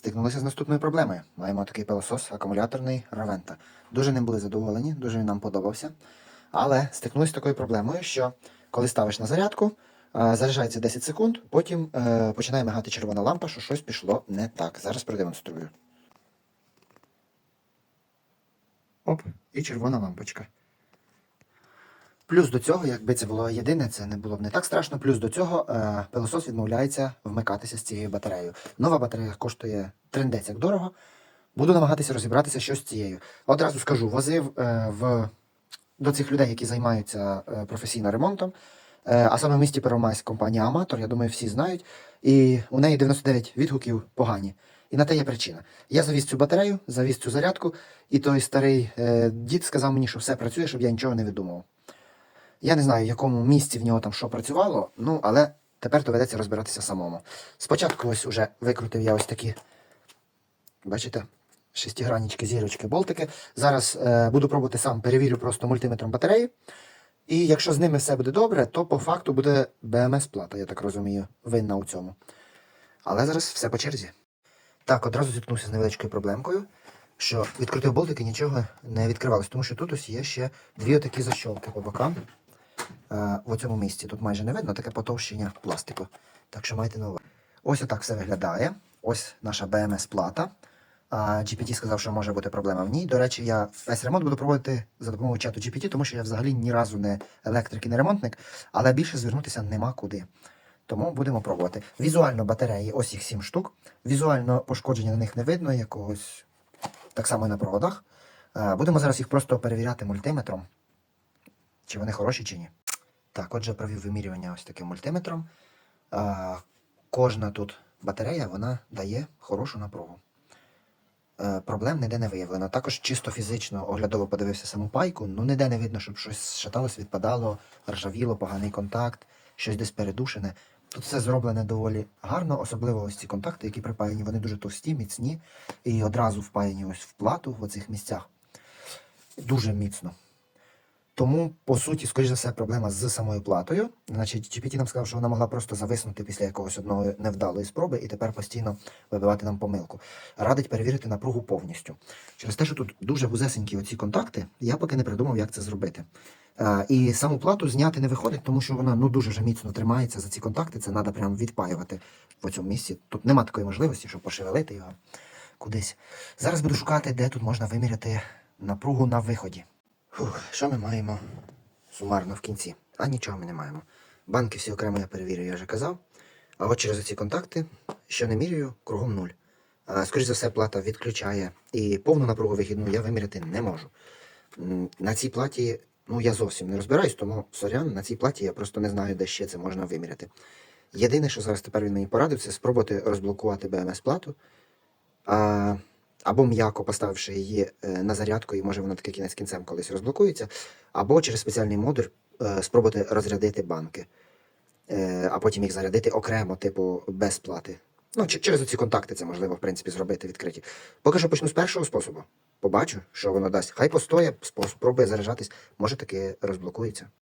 стикнулися з наступною проблемою. Маємо такий пилосос акумуляторний Равента. Дуже ним були задоволені, дуже він нам подобався. Але стикнулися з такою проблемою, що коли ставиш на зарядку, е, заряджається 10 секунд, потім е, починає мигати червона лампа, що щось пішло не так. Зараз продемонструю. Оп, і червона лампочка. Плюс до цього, якби це було єдине, це не було б не так страшно. Плюс до цього е, пилосос відмовляється вмикатися з цією батареєю. Нова батарея коштує трендець як дорого. Буду намагатися розібратися, що з цією. Одразу скажу, возив е, в, до цих людей, які займаються е, професійно ремонтом. Е, а саме в місті Первомайськ компанія Аматор, я думаю, всі знають. І у неї 99 відгуків погані. І на те є причина. Я завіз цю батарею, завіз цю зарядку, і той старий е, дід сказав мені, що все працює, щоб я нічого не видумував. Я не знаю, в якому місці в нього там що працювало, ну але тепер доведеться розбиратися самому. Спочатку ось уже викрутив я ось такі, бачите, шестигранічки, зірочки, болтики. Зараз е, буду пробувати сам, перевірю просто мультиметром батареї. І якщо з ними все буде добре, то по факту буде БМС-плата, я так розумію, винна у цьому. Але зараз все по черзі. Так, одразу зіткнувся з невеличкою проблемкою, що відкрутив болтик і нічого не відкривалось, тому що тут ось є ще дві отакі защолки по бокам. Е, в цьому місці. Тут майже не видно, таке потовщення пластику. Так що майте на увазі. Ось отак все виглядає. Ось наша BMS-плата. GPT сказав, що може бути проблема в ній. До речі, я весь ремонт буду проводити за допомогою чату GPT, тому що я взагалі ні разу не електрик і не ремонтник, але більше звернутися нема куди. Тому будемо пробувати. Візуально батареї, ось їх 7 штук. Візуально пошкодження на них не видно, якогось так само і на проводах. Е, Будемо зараз їх просто перевіряти мультиметром, чи вони хороші, чи ні. Так, отже, провів вимірювання ось таким мультиметром. А, кожна тут батарея вона дає хорошу напругу. Е, проблем ніде не виявлено. Також чисто фізично оглядово подивився саму пайку, ну ніде не видно, щоб щось шаталось, відпадало, ржавіло, поганий контакт, щось десь передушене. Тут все зроблене доволі гарно, особливо ось ці контакти, які припаяні, вони дуже товсті, міцні і одразу впаяні ось в плату в оцих місцях. Дуже міцно. Тому, по суті, скоріш за все, проблема з самою платою. Значить, GPT нам сказав, що вона могла просто зависнути після якогось одного невдалої спроби і тепер постійно вибивати нам помилку. Радить перевірити напругу повністю. Через те, що тут дуже вузесенькі оці контакти, я поки не придумав, як це зробити. А, і саму плату зняти не виходить, тому що вона ну дуже вже міцно тримається за ці контакти. Це треба прям відпаювати в цьому місці. Тут нема такої можливості, щоб пошевелити його кудись. Зараз буду шукати, де тут можна виміряти напругу на виході. Фух, що ми маємо сумарно в кінці? А нічого ми не маємо. Банки всі окремо я перевірю, я вже казав. А от через ці контакти, що не міряю, кругом нуль. А, скоріш за все, плата відключає і повну напругу вихідну я виміряти не можу. На цій платі, ну я зовсім не розбираюсь, тому сорян, на цій платі я просто не знаю, де ще це можна виміряти. Єдине, що зараз тепер він мені порадив, це спробувати розблокувати BMS-плату. А, або м'яко поставивши її е, на зарядку, і може вона таки кінець кінцем колись розблокується, або через спеціальний модуль е, спробувати розрядити банки, е, а потім їх зарядити окремо, типу без плати. Ну, через ці контакти це можливо, в принципі, зробити відкриті. Поки що почну з першого способу. Побачу, що воно дасть. Хай постоє, спробує заряджатись, може таки розблокується.